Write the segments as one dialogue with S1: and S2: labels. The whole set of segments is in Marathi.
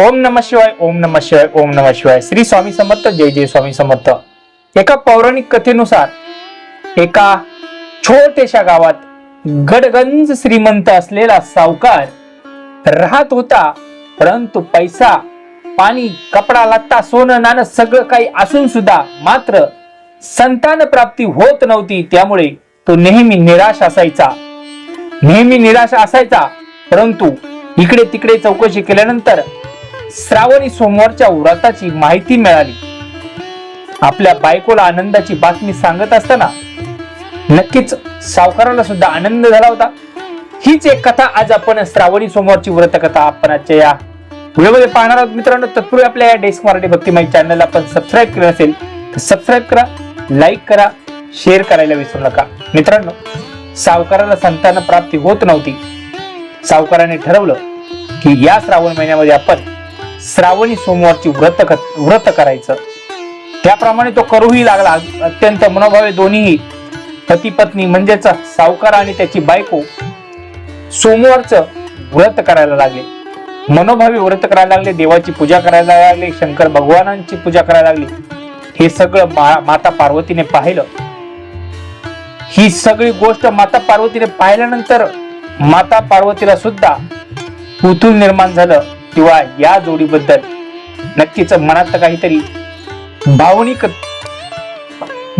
S1: ओम नम शिवाय ओम नम शिवाय ओम नम शिवाय. श्री स्वामी समर्थ जय जय स्वामी समर्थ. एका पौराणिक कथेनुसार एका छोट्याशा गावात गडगंज श्रीमंत असलेला सावकार राहत होता परंतु पैसा पाणी कपडा लत्ता सोनं नाणं सगळं काही असून सुद्धा मात्र संतान प्राप्ती होत नव्हती. त्यामुळे तो नेहमी निराश असायचा. नेहमी निराश असायचा परंतु इकडे तिकडे चौकशी केल्यानंतर श्रावणी सोमवारच्या व्रताची माहिती मिळाली. आपल्या बायकोला आनंदाची बातमी सांगत असताना नक्कीच सावकाराला सुद्धा आनंद झाला होता. हीच एक कथा आज आपण श्रावणी सोमवारची व्रत कथा आपण आजच्या या व्हिडिओमध्ये पाहणार आहोत. मित्रांनो तत्पूर्वी आपल्या या डेस्क मराठी माहिती चॅनलला आपण सबस्क्राईब केलं असेल तर सबस्क्राईब करा लाईक करा शेअर करायला विसरू नका. मित्रांनो सावकाराला संतान प्राप्ती होत नव्हती. सावकाराने ठरवलं की या श्रावण महिन्यामध्ये आपण श्रावणी सोमवारची व्रत व्रत करायचं. त्याप्रमाणे तो करूही लागला. अत्यंत मनोभावे दोन्हीही. पती पत्नी म्हणजेच सावकार आणि त्याची बायको सोमवारचं व्रत करायला लागले. मनोभावी व्रत करायला लागले देवाची पूजा करायला लागले शंकर भगवानांची पूजा करायला लागली. हे सगळं मा- माता पार्वतीने पाहिलं. ही सगळी गोष्ट माता पार्वतीने पाहिल्यानंतर माता पार्वतीला सुद्धा कुतूल निर्माण झालं. किंवा या जोडीबद्दल नक्कीच मनात काहीतरी भावनिक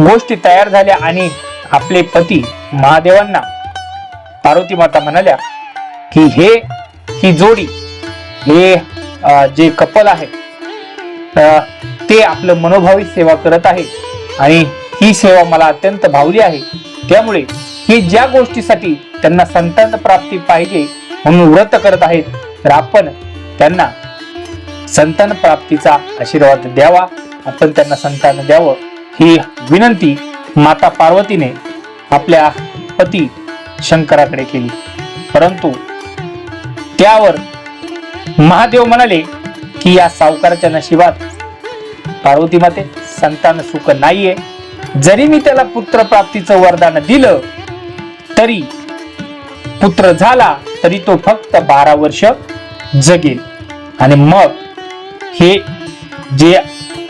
S1: गोष्टी तयार झाल्या आणि आपले पती महादेवांना पार्वती माता म्हणाल्या की हे ही जोडी हे जे कपल आहे अं, ते आपलं मनोभावी सेवा करत आहे आणि ही सेवा मला अत्यंत भावली आहे. त्यामुळे हे ज्या गोष्टीसाठी त्यांना संतान प्राप्ती पाहिजे म्हणून व्रत करत आहेत तर आपण त्यांना संतान प्राप्तीचा आशीर्वाद द्यावा. आपण त्यांना संतान द्यावं. ही विनंती माता पार्वतीने आपल्या पती शंकराकडे केली. परंतु त्यावर महादेव म्हणाले की या सावकाराच्या नशिबात पार्वती माते संतान सुख नाहीये. जरी मी त्याला पुत्र प्राप्तीचं वरदान दिलं तरी पुत्र झाला तरी तो फक्त बारा वर्ष जगेल. आणि मग हे जे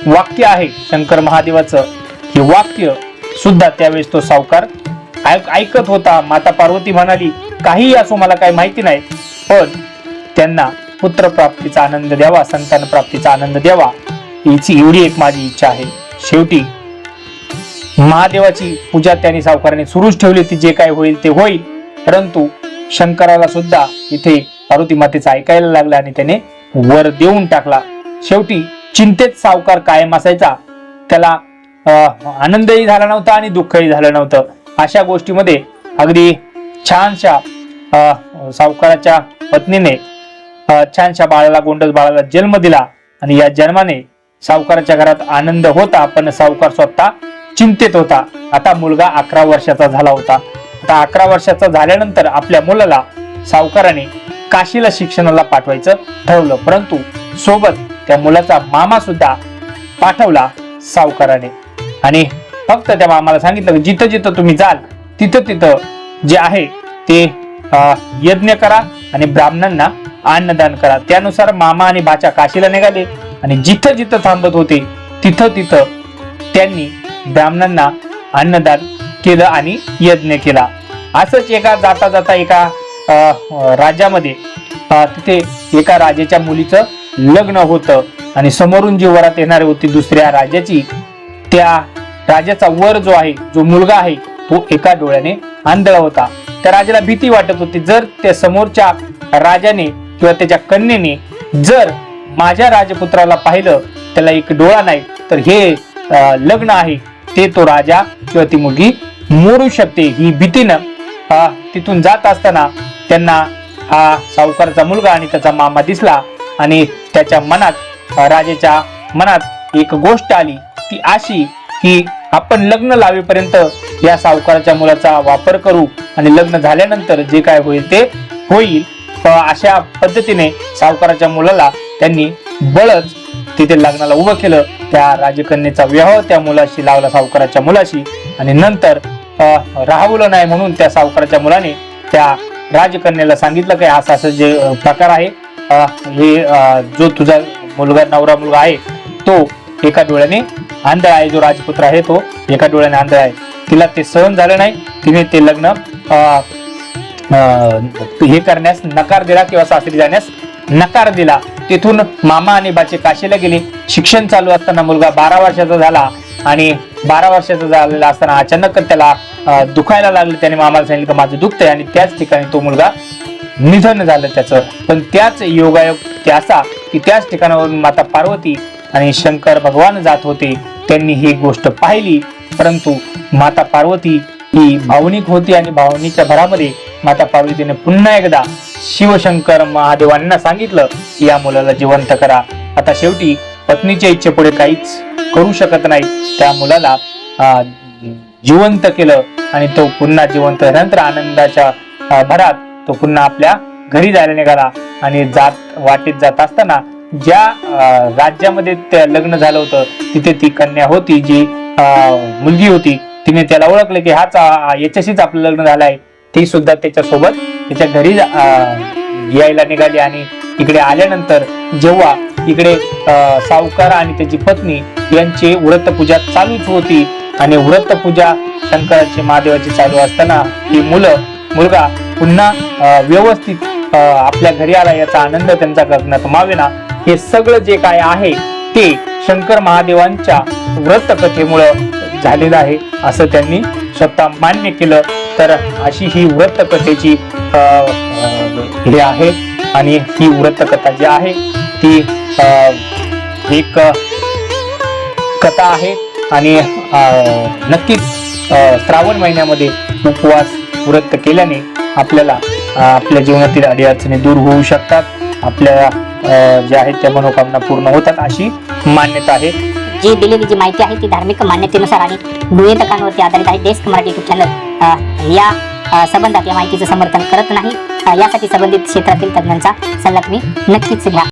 S1: वाक्य आहे शंकर महादेवाचं हे वाक्य सुद्धा त्यावेळेस तो सावकार ऐकत होता. माता पार्वती म्हणाली काही असो मला काही माहिती नाही पण त्यांना पुत्र प्राप्तीचा आनंद द्यावा संतान प्राप्तीचा आनंद द्यावा याची एवढी एक माझी इच्छा आहे. शेवटी महादेवाची पूजा त्यांनी सावकाराने सुरूच ठेवली ती जे काय होईल ते होईल. परंतु शंकराला सुद्धा इथे पार्वती मातेचं ऐकायला लागलं आणि त्याने वर देऊन टाकला. शेवटी चिंतेत सावकार कायम असायचा. त्याला अं, आनंदही झाला नव्हता आणि दुःखही झालं नव्हतं. अशा गोष्टीमध्ये अगदी छानशा सावकाराच्या पत्नीने छानशा बाळाला गोंडस बाळाला जन्म दिला आणि या जन्माने सावकाराच्या घरात आनंद होता पण सावकार स्वतः चिंतेत होता. आता मुलगा अकरा वर्षाचा झाला होता. आता अकरा वर्षाचा झाल्यानंतर आपल्या मुलाला सावकाराने काशीला शिक्षणाला पाठवायचं ठरवलं. परंतु सोबत त्या मुलाचा मामा सुद्धा पाठवला सावकाराने. आणि फक्त त्या मामाला सांगितलं की जिथं जिथं तुम्ही जाल तिथं तिथं जे आहे ते यज्ञ करा आणि ब्राह्मणांना अन्नदान करा. त्यानुसार मामा आणि भाच्या काशीला निघाले आणि जिथं जिथं थांबत होते तिथं तिथं त्यांनी ब्राह्मणांना अन्नदान केलं आणि यज्ञ केला. असंच एका जाता जाता एका राज्यामध्ये तिथे एका राजाच्या मुलीचं लग्न होतं. आणि समोरून जी वरात येणारी होती दुसऱ्या राजाची त्या राजाचा वर जो आहे जो मुलगा आहे तो एका डोळ्याने आंधळा होता. त्या राजाला भीती वाटत होती. जर त्या समोरच्या राजाने किंवा त्याच्या कन्येने जर माझ्या राजपुत्राला पाहिलं त्याला एक डोळा नाही तर हे अं, लग्न आहे. ते तो राजा किंवा ती मुलगी मोरू शकते. ही भीतीनं अं, तिथून जात असताना त्यांना हा सावकाराचा मुलगा आणि त्याचा मामा दिसला आणि त्याच्या मनात राजेच्या मनात एक गोष्ट आली. ती अशी की आपण लग्न लावेपर्यंत या सावकाराच्या मुलाचा वापर करू आणि लग्न झाल्यानंतर जे काय होईल ते होईल. अशा पद्धतीने सावकाराच्या मुलाला त्यांनी बळच तिथे लग्नाला उभं केलं. त्या राजकन्याचा विवाह त्या मुलाशी लावला सावकाराच्या मुलाशी आणि नंतर राहवलं नाही म्हणून त्या सावकाराच्या मुलाने त्या राजकन्याला सांगितलं काय असा असं जे प्रकार आहे. हे जो तुझा मुलगा नवरा मुलगा आहे तो एका डोळ्याने आंधळ आहे जो राजपुत्र आहे तो एका डोळ्याने आंधळ आहे. तिला ते सहन झालं नाही. तिने ते लग्न हे करण्यास नकार दिला किंवा सासरी जाण्यास नकार दिला. तिथून मामा आणि बाचे काशीला गेले. शिक्षण चालू असताना मुलगा बारा वर्षाचा झाला आणि बारा वर्षाचा झालेला असताना अचानक त्याला दुखायला लागलं त्याने मामाला सांगितलं की माझं दुखतंय आणि त्याच ठिकाणी तो मुलगा निधन झालं त्याचं. पण त्याच योगायोग त्याचा असा की त्याच ठिकाणावरून माता पार्वती आणि शंकर भगवान जात होते. त्यांनी ही गोष्ट पाहिली परंतु माता पार्वती ही भावनिक होती आणि भावनिकच्या भरामध्ये माता पार्वतीने पुन्हा एकदा शिवशंकर महादेवांना सांगितलं की या मुलाला जिवंत करा. आता शेवटी पत्नीच्या इच्छेपुढे काहीच करू शकत नाही त्या मुलाला जिवंत केलं आणि तो पुन्हा जिवंत नंतर आनंदाच्या भरात तो पुन्हा आपल्या घरी जायला निघाला आणि जात वाटेत जात असताना ज्या अं, राज्यामध्ये लग्न झालं होतं तिथे ती कन्या होती जी अं, मुलगी होती तिने त्याला ओळखलं की हाच याच्याशीच आपलं लग्न झालंय. ती सुद्धा त्याच्या सोबत त्याच्या घरी अं, यायला निघाली आणि इकडे आल्यानंतर जेव्हा इकडे अं, सावकार आणि त्याची पत्नी यांची व्रतपूजा चालूच होती आणि व्रत पूजा शंकराची महादेवाची चालू असताना ही मुलं मुलगा पुन्हा व्यवस्थित आपल्या घरी आला याचा आनंद त्यांचा गगनात मावेना. हे सगळं जे काय आहे ते शंकर महादेवांच्या व्रत कथेमुळं झालेलं आहे असं त्यांनी स्वतः मान्य केलं. तर अशी ही व्रत कथेची हे आहे. आणि ही व्रत कथा जी आहे ती एक कथा आहे. आणि अं, नक्कीच श्रावण महिन्यामध्ये उपवास व्रत केल्याने आपल्याला आपल्या जीवनातील अडीअडचणी दूर होऊ शकतात. आपल्या ज्या आहेत त्या मनोकामना पूर्ण होतात अशी मान्यता आहे.
S2: जी दिलेली जी माहिती आहे ती धार्मिक मान्यतेनुसार आणि गृहेतकांवरती आधारित आहे. डेस्क मराठी युट्यूब चॅनल या संबंधात या माहितीचं समर्थन करत नाही. यासाठी संबंधित क्षेत्रातील तज्ञांचा सल्ला तुम्ही नक्कीच घ्या.